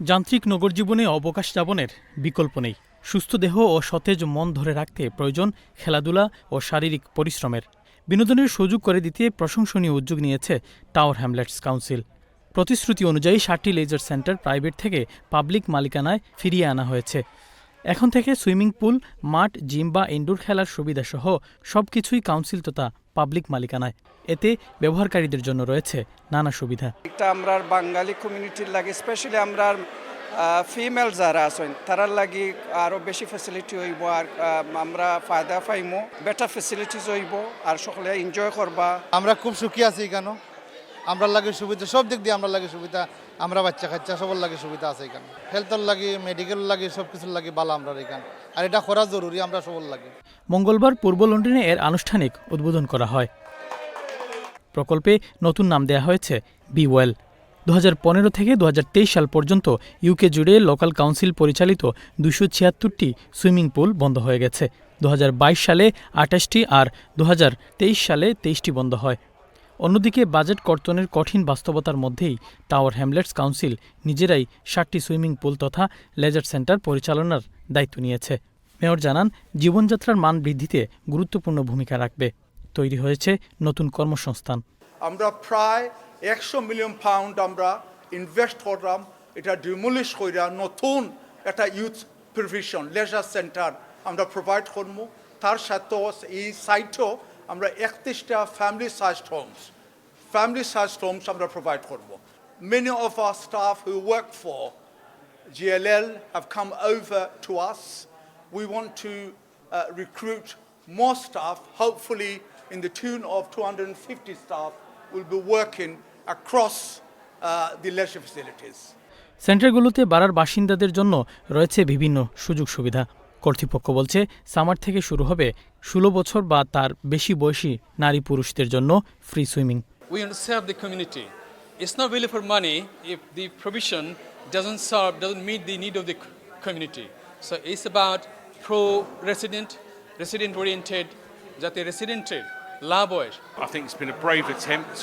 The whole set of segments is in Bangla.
যান্ত্রিক নগর জীবনে অবকাশ যাপনের বিকল্প নেই। সুস্থ দেহ ও সতেজ মন ধরে রাখতে প্রয়োজন খেলাধুলা ও শারীরিক পরিশ্রমের। বিনোদনের সুযোগ করে দিতে প্রশংসনীয় উদ্যোগ নিয়েছে টাওয়ার হ্যামলেটস কাউন্সিল। প্রতিশ্রুতি অনুযায়ী ষাটটি লেজার সেন্টার প্রাইভেট থেকে পাবলিক মালিকানায় ফিরিয়ে আনা হয়েছে। এখন থেকে সুইমিং পুল মাঠ জিম বা ইনডোর খেলার সুবিধাসহ সবকিছুই কাউন্সিল তথা পাবলিক মালিকানায়। এতে ব্যবহারকারীদের জন্য রয়েছে নানা সুবিধা। এটা আমরা বাঙালি কমিউনিটির লাগে স্পেশালি আমরা ফিমেল যারা আছেন তারার লাগি আরও বেশি ফেসিলিটি হইব আর আমরা ফায়দা পাইমো বেটার ফেসিলিটিস হইব আর সকলে এনজয় করবা। আমরা খুব সুখী আছি কেন? আমরা লাগে সুবিধা, সব দিক দিয়ে আমরা লাগে সুবিধা। আমরা বাচ্চা কাচ্চা, সবার লাগে সুবিধা আছে এখানে। হেলথের লাগে মেডিকেল লাগে সব কিছুর লাগে ভালো আমরা এখানে। আর এটা করা জরুরি, আমরা সবার লাগে। মঙ্গলবার পূর্ব লন্ডনে এর আনুষ্ঠানিক উদ্বোধন করা হয়। প্রকল্পে নতুন নাম দেয়া হয়েছে বি ওয়েল দু পনেরো থেকে দু হাজার তেইশ সাল পর্যন্ত ইউকে জুড়ে লোকাল কাউন্সিল পরিচালিত দুশো ছিয়াত্তরটি সুইমিং পুল বন্ধ হয়ে গেছে। দু হাজার বাইশ সালে আঠাশটি আর দু হাজার তেইশ সালে তেইশটি বন্ধ হয়। অন্যদিকে বাজেট কর্তনের কঠিন বাস্তবতার মধ্যেই টাওয়ার হ্যামলেটস কাউন্সিল নিজেরাই ষাটটি সুইমিং পুল তথা লেজার সেন্টার পরিচালনার দায়িত্ব নিয়েছে। মেয়র জানান, জীবনযাত্রার মান বৃদ্ধিতে গুরুত্বপূর্ণ ভূমিকা রাখবে। তৈরি হয়েছে নতুন কর্মসংস্থান। আমরা প্রায় একশো মিলিয়ন পাউন্ড আমরা ইনভেস্ট করলাম। এটা ডিমলিশ কইরা নতুন একটা ইউথ প্রিভিশন লেজার সেন্টার আমরা প্রোভাইড করব তার সাথে এই সাইটেও আমরা একত্রিশটা family size homes family size homes আমরা প্রোভাইড করব many of our staff who work for GLL have come over to us we want to recruit more staff helpfully in the tune of two hundred and fifty staff will be working across the leisure facilities সেন্টারগুলোতে বাড়ার বাসিন্দাদের জন্য রয়েছে বিভিন্ন সুযোগ সুবিধা। কর্তৃপক্ষ বলছে, সামার থেকে শুরু হবে ষোলো বছর বা তার বেশি বয়সী নারী পুরুষদের জন্য free swimming we serve the community it's not money if the provision doesn't serve doesn't meet the need of the community so it's about pro resident resident oriented যাতে রেসিডেন্টের লাভ হয় I think it's been a brave attempt,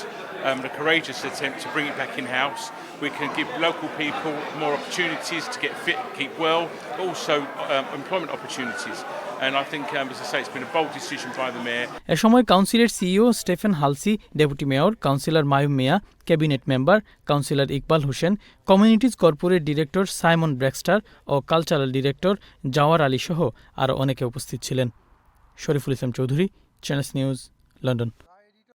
um, a courageous attempt to bring it back in house. We can give local people more opportunities to get fit, keep well, but also um, employment opportunities. And I think, um, as I say, it's been a bold decision by the mayor. এ সময় কাউন্সিলের CEO Stephen Halsey deputy mayor councillor Mayum Miah cabinet member councillor Iqbal Hossain communities corporate director Simon Brackster ও কালচারাল ডিরেক্টর জাওয়ার আলী সহ আরও অনেকে উপস্থিত ছিলেন Shariful Islam Chowdhury channel S news London